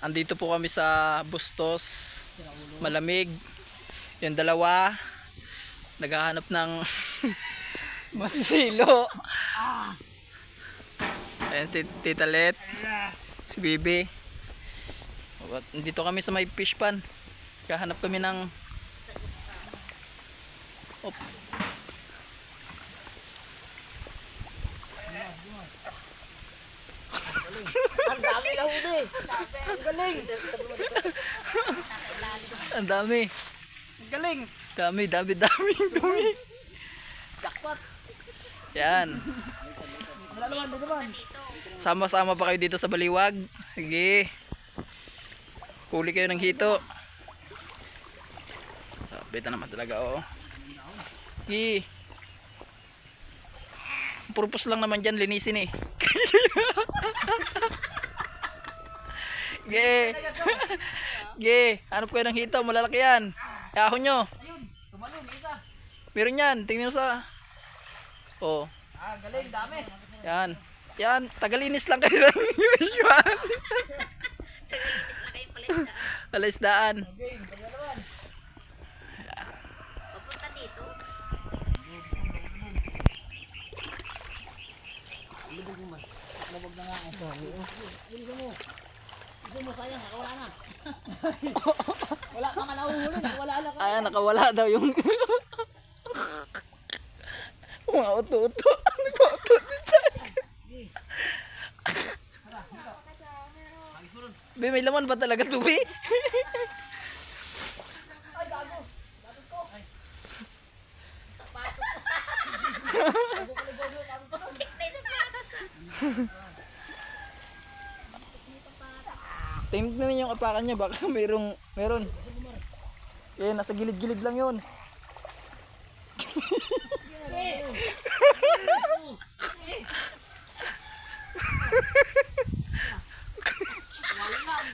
Andito po kami sa Bustos. Malamig. Yung dalawa naghahanap ng masisilo. Ayan si Tita Let. Si Bibi. Dito kami sa may fish pan. Kahanap kami ng Op. Ang dami na huli. Ang galing. Ang dami. Ang galing. Dami, dami, dami, dami. Jackpot. Yan. Sama-sama pa kayo dito sa Baliwag. Sige. Huli kayo ng hito. Beta naman talaga, oo. Sige. Ang Purpose lang naman dyan, linisin eh. Ge. Ge, hanap kayo ng hito, malalaki yan. Yahon nyo. Ayun, tumalon, isa. Meron yan, tingnan mo sa... Oh, Ah, galing, dami. yan. Yan, tagalinis lang kayo ng usual. Alaisdaan. Okay, wala naman. Papunta dito. Labog na nga ito. Bilisan mo. Bilisan mo, sayang, nakawala na. wala pa nga nahuhuli, nakawala na ka. Ay, nakawala daw yung... Mga uto-uto. Nag-uto din sa akin. Be, may laman ba talaga to, be? Tingnan niyo yung apakan niya, baka mayroong, meron. Eh, nasa gilid-gilid lang yun.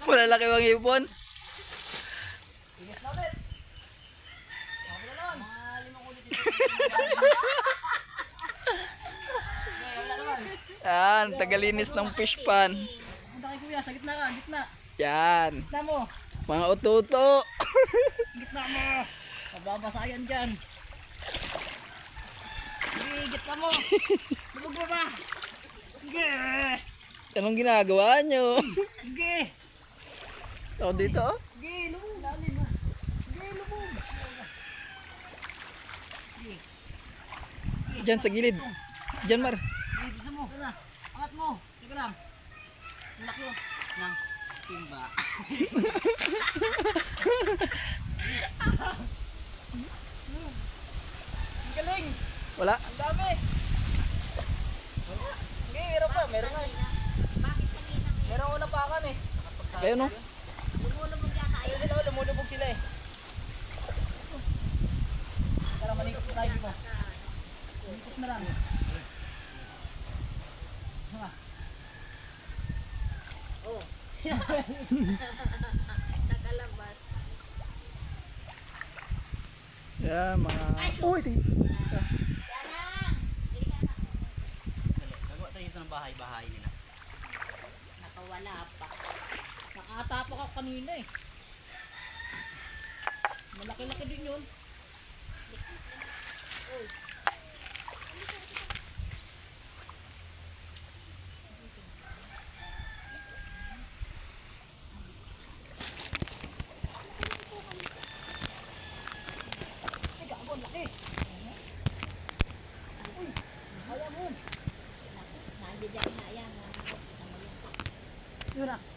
Malalaki bang ipon? Wala. Yan, tagalinis ng fish pan. Punta kay kuya, sa gitna ka, gitna. Yan, Gitna mo. mga uto-uto. Gitna mo. Mababasayan dyan. Sige, gitna mo. Lubog mo ba? Sige. Anong ginagawa nyo? Sige. Ako dito, oh. Sige, lubog. Lalim na. Sige, lubog. Diyan sa gilid. Diyan, Mar. Sige, bisa mo. Angat mo. Sige lang. Ang laki oh. Timba. Ang galing. Wala. Ang dami. Sige, meron pa. Meron nga. Bakit kanina Meron ko napakan eh. Kayo, no? lumulubog yata Ayun sila, oh, lumulubog sila eh. Tara, malikot tayo dito. Malikot na lang. Ha. Oh. Nakalabas. Yan, mga... Uy, ting... Yana! Gagawa tayo dito ng bahay-bahay nila. Nakawala pa. Nakatapak ako kanina eh. Malaki-laki din yun. Ay, ayaw mo.